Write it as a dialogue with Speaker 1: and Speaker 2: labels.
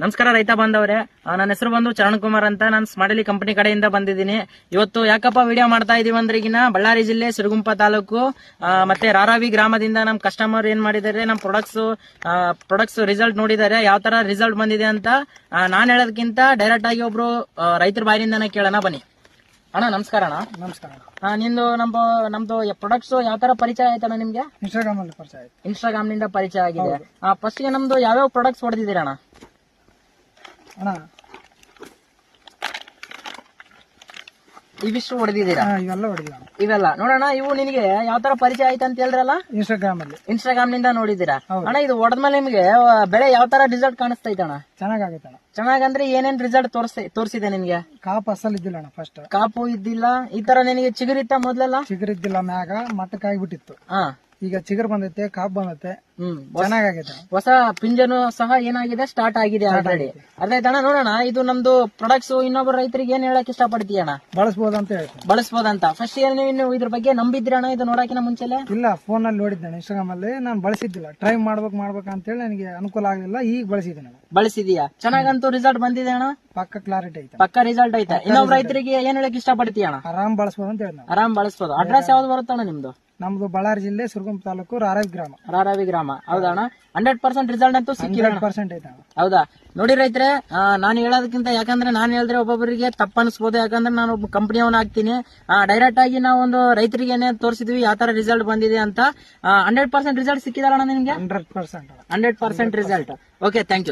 Speaker 1: ನಮಸ್ಕಾರ ರೈತ ಬಂದವ್ರೆ ನನ್ನ ಹೆಸರು ಬಂದು ಚರಣ್ ಕುಮಾರ್ ಅಂತ. ನಾನು ಸ್ಮಾಡಲಿ ಕಂಪನಿ ಕಡೆಯಿಂದ ಬಂದಿದ್ದೀನಿ. ಇವತ್ತು ಯಾಕಪ್ಪ ವಿಡಿಯೋ ಮಾಡ್ತಾ ಇದೀವಿ ಅಂದ್ರೆ ಈಗಿನ ಬಳ್ಳಾರಿ ಜಿಲ್ಲೆ ಸಿರುಗುಂಪ ತಾಲೂಕು ಮತ್ತೆ ರಾರಾವಿ ಗ್ರಾಮದಿಂದ ನಮ್ಮ ಕಸ್ಟಮರ್ ಏನ್ ಮಾಡಿದ್ದಾರೆ ನಮ್ಮ ಪ್ರೊಡಕ್ಟ್ಸ್ ಪ್ರೊಡಕ್ಟ್ಸ್ ರಿಸಲ್ಟ್ ನೋಡಿದ್ದಾರೆ. ಯಾವ ತರ ರಿಸಲ್ಟ್ ಬಂದಿದೆ ಅಂತ ನಾನು ಹೇಳೋದಕ್ಕಿಂತ ಡೈರೆಕ್ಟ್ ಆಗಿ ಒಬ್ರು ರೈತರ ಬಾಯಿಯಿಂದನೇ ಕೇಳೋಣ ಬನ್ನಿ. ಅಣ್ಣ ನಮಸ್ಕಾರ ಅಣ್ಣ.
Speaker 2: ನಮಸ್ಕಾರ.
Speaker 1: ನಿಂದು ನಮ್ಮ ನಮ್ದು ಪ್ರೊಡಕ್ಟ್ಸ್ ಯಾವ ತರ ಪರಿಚಯ ಆಯ್ತಣ್ಣ ನಿಮ್ಗೆ?
Speaker 2: ಇನ್ಸ್ಟಾಗ್ರಾಮ್ ಪರಿಚಯ
Speaker 1: ಇನ್ಸ್ಟಾಗ್ರಾಮ್ನಿಂದ ಪರಿಚಯ ಆಗಿದೆ. ಫಸ್ಟ್ಗೆ ನಮ್ದು ಯಾವ್ಯಾವ ಪ್ರಾಡಕ್ಟ್ಸ್ ಹೊಡೆದಿದ್ದೀರಣ್ಣ
Speaker 2: ಅಣ್ಣ.
Speaker 1: ಇವಿಷ್ಟು ಹೊಡೆದಿದ್ದೀರಾ?
Speaker 2: ಹಾ, ಇವೆಲ್ಲ
Speaker 1: ಇವೆಲ್ಲ. ನೋಡೋಣ ಇವು ನಿನಗೆ ಯಾವ ತರ ಪರಿಚಯ ಆಯ್ತು ಅಂತ ಹೇಳ್ರಲ್ಲ?
Speaker 2: ಇನ್ಸ್ಟಾಗ್ರಾಮ್ ಅಲ್ಲಿ
Speaker 1: ಇನ್ಸ್ಟಾಗ್ರಾಮ್ನಿಂದ ನೋಡಿದೀರಾ
Speaker 2: ಹೌದು.
Speaker 1: ಅಣ್ಣ ಇದು ಹೊಡೆದ್ಮೇಲೆ ನಿಮ್ಗೆ ಆ, ಬೆಳೆ ಯಾವ ತರ ರಿಸಲ್ಟ್ ಕಾಣಿಸ್ತೈತೆ ಅಣ್ಣ?
Speaker 2: ಚೆನ್ನಾಗೈತೆ ಅಣ್ಣ.
Speaker 1: ಚೆನ್ನಾಗಂದ್ರೆ ಏನೇನ್ ರಿಸಲ್ಟ್ ತೋರಿಸಿ ತೋರಿಸಿದೆ ನಿನ್ಗೆ?
Speaker 2: ಕಾಪ್ ಅಸಲ್ ಇದ್ದಿಲ್ಲ ಅಣ್ಣ ಫಸ್ಟ್
Speaker 1: ಕಾಪು ಇದ್ದಿಲ್ಲ. ಈ ತರ ನಿನಗೆ ಚಿಗುರಿತ್ತ ಮೊದ್ಲೆಲ್ಲ?
Speaker 2: ಚಿಗುರ್ ಇದ್ದಿಲ್ಲ ಮ್ಯಾಗ ಮಟ್ಟಕ್ಕಾಗ್ಬಿಟ್ಟಿತ್ತು
Speaker 1: ಹಾ.
Speaker 2: ಈಗ ಚಿಗರ್ ಬಂದೈತೆ ಕಾಪ್ ಬಂದೈತೆ.
Speaker 1: ಹ್ಮ್
Speaker 2: ಚೆನ್ನಾಗೈತೆ ಅಣ್ಣ
Speaker 1: ಹೊಸ ಪಿಂಜನು ಸಹ ಏನಾಗಿದೆ? ಸ್ಟಾರ್ಟ್ ಆಗಿದೆ ಆಲ್ರೆಡಿ ಅದೇ ಆಯ್ತಣ್ಣ ನೋಡೋಣ ಇದು ನಮ್ದು ಪ್ರೊಡಕ್ಟ್ಸ್ ಇನ್ನೊಬ್ಬ ರೈತರಿಗೆ ಏನ್ ಹೇಳಕ್ ಇಷ್ಟಪಡ್ತೀಯಣ್ಣ
Speaker 2: ಬಳಸಬಹುದು ಅಂತ ಹೇಳ್ತೀನಿ.
Speaker 1: ಬಳಸಬಹುದಂತ ಫಸ್ಟ್ ಏನ್ ನೀವು ಇದ್ರ ಬಗ್ಗೆ ನಂಬಿದ್ರಿ ಅಣ್ಣ ಇದು ನೋಡಕಿನ ಮುಂಚೆಲೆ?
Speaker 2: ಇಲ್ಲ ಫೋನ್ ಅಲ್ಲಿ ನೋಡಿದ್ದೇನೆ ಇನ್ಸ್ಟಾಗ್ರಾಮ್ ಅಲ್ಲಿ. ನಾನು ಬಳಸಿದ್ದಿಲ್ಲ. ಟ್ರೈ ಮಾಡ್ಬೇಕು ಮಾಡ್ಬೇಕು ಅಂತ ಹೇಳಿ ನನಗೆ ಅನುಕೂಲ ಆಗಲಿಲ್ಲ. ಈಗ ಬಳಸಿದ್ದೇನೆ ಅಣ್ಣ.
Speaker 1: ಬಳಸಿದೀಯಾ? ಚೆನ್ನಾಗಂತೂ ರಿಸಲ್ಟ್ ಬಂದಿದೆ ಅಣ್ಣ?
Speaker 2: ಪಕ್ಕ ಕ್ಲಾರಿಟಿ ಐತೆ.
Speaker 1: ಪಕ್ಕ ರಿಸಲ್ಟ್ ಐತೆ. ಇನ್ನೊಬ್ಬ ರೈತರಿಗೆ ಏನ್ ಹೇಳಕ್ ಇಷ್ಟಪಡ್ತೀಯ ಅಣ್ಣ?
Speaker 2: ಆರಾಮ್ ಬಳಸಬಹುದು ಅಂತ ಹೇಳಿ
Speaker 1: ಆರಾಮ್ ಬಳಸಬಹುದು ಅಡ್ರೆಸ್ ಯಾವ್ದು ಬರುತ್ತಣ್ಣ ನಿಮ್ದು?
Speaker 2: ನಮ್ದು ಬಳ್ಳಾರಿ ಜಿಲ್ಲೆ ಸುರಗುಂಪ ತಾಲೂಕು ರಾರಾವಿ ಗ್ರಾಮ.
Speaker 1: ರಾರಾವಿ ಗ್ರಾಮ. ಹೌದಾ ಅಣ್ಣ ಹಂಡ್ರೆಡ್ ಪರ್ಸೆಂಟ್ ರಿಸಲ್ಟ್ ಅಂತೂ
Speaker 2: ಸಿಕ್ಕಿರೋ ಪರ್ಸೆಂಟ್ ಐತೆ ಅಣ್ಣ.
Speaker 1: ಹೌದಾ? ನೋಡಿ ರೈತರೆ ನಾನು ಹೇಳೋದಕ್ಕಿಂತ ಯಾಕಂದ್ರೆ ನಾನು ಹೇಳಿದ್ರೆ ಒಬ್ಬೊಬ್ಬರಿಗೆ ತಪ್ಪ ಅನ್ಸ್ಬೋದು. ಯಾಕಂದ್ರೆ ನಾನು ಒಬ್ಬ ಕಂಪನಿಯವನ್ ಆಗ್ತೀನಿ. ಡೈರೆಕ್ಟ್ ಆಗಿ ನಾವು ಒಂದು ರೈತರಿಗೆ ತೋರಿಸಿದ್ವಿ ಯಾವ ತರ ರಿಸಲ್ಟ್ ಬಂದಿದೆ ಅಂತ. ಹಂಡ್ರೆಡ್ ಪರ್ಸೆಂಟ್ ರಿಸಲ್ಟ್ ಸಿಕ್ಕಿದಾರಣ್ಣ ನಿಮಗೆ
Speaker 2: hundred percent
Speaker 1: hundred percent result okay thank you